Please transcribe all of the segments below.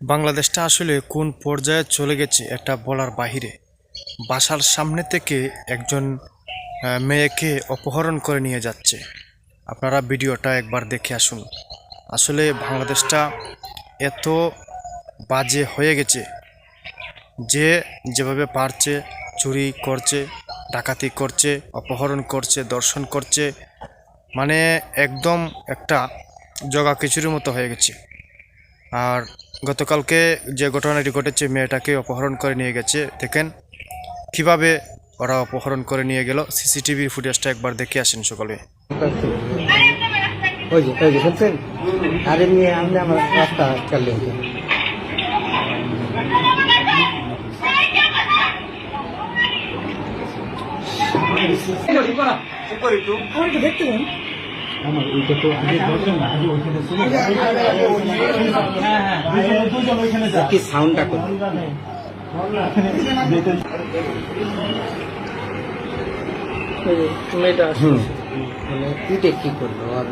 বাংলাদেশটা আসলে কোন পর্যায়ে চলে গেছে এটা বলার বাহিরে? বাসার সামনে থেকে একজন মেয়েকে অপহরণ করে নিয়ে যাচ্ছে। আপনারা ভিডিওটা একবার দেখে আসুন। আসলে বাংলাদেশটা এত বাজে হয়ে গেছে যে যেভাবে পারছে, চুরি করছে, ডাকাতি করছে, অপহরণ করছে, দর্শন করছে মানে একদম একটা জগা খিচুড়ির মতো হয়ে গেছে। আর গতকালকে যে ঘটনাটি ঘটেছে মেয়েটাকে অপহরণ করে নিয়ে গেছে দেখেন কীভাবে ওরা অপহরণ করে নিয়ে গেল সিসিটিভির ফুটেজটা একবার দেখে আসেন সকলে ওই আমার ওইটা তো আগে দরকার না আগে ওইখানে শুনে কি সাউন্ডটা করবে মেয়েটা হুম। মানে কি করল? আর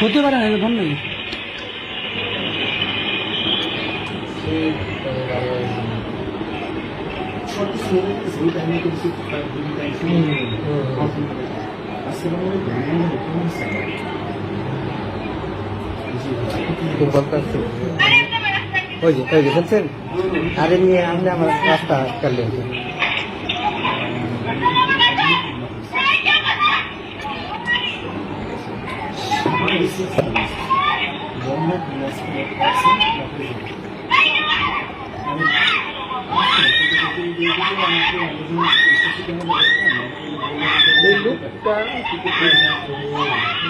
হতে পারে না তো বলতেছে ওই যে ওই যে শুনছেন আরে নিয়ে আপনি আমার রাস্তা સબસ્ક્રાઇબ ગમે વિલાસપુર પાસે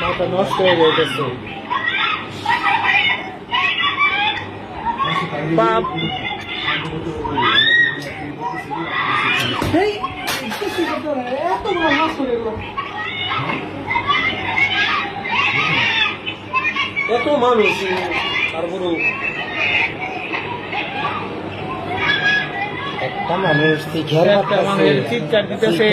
Mata nossa pessoal. Papo. Ei, esqueci de falar. É a tua nossa, এত মানুষ তারপরেও একটা মানুষ চিৎকার দিতেছে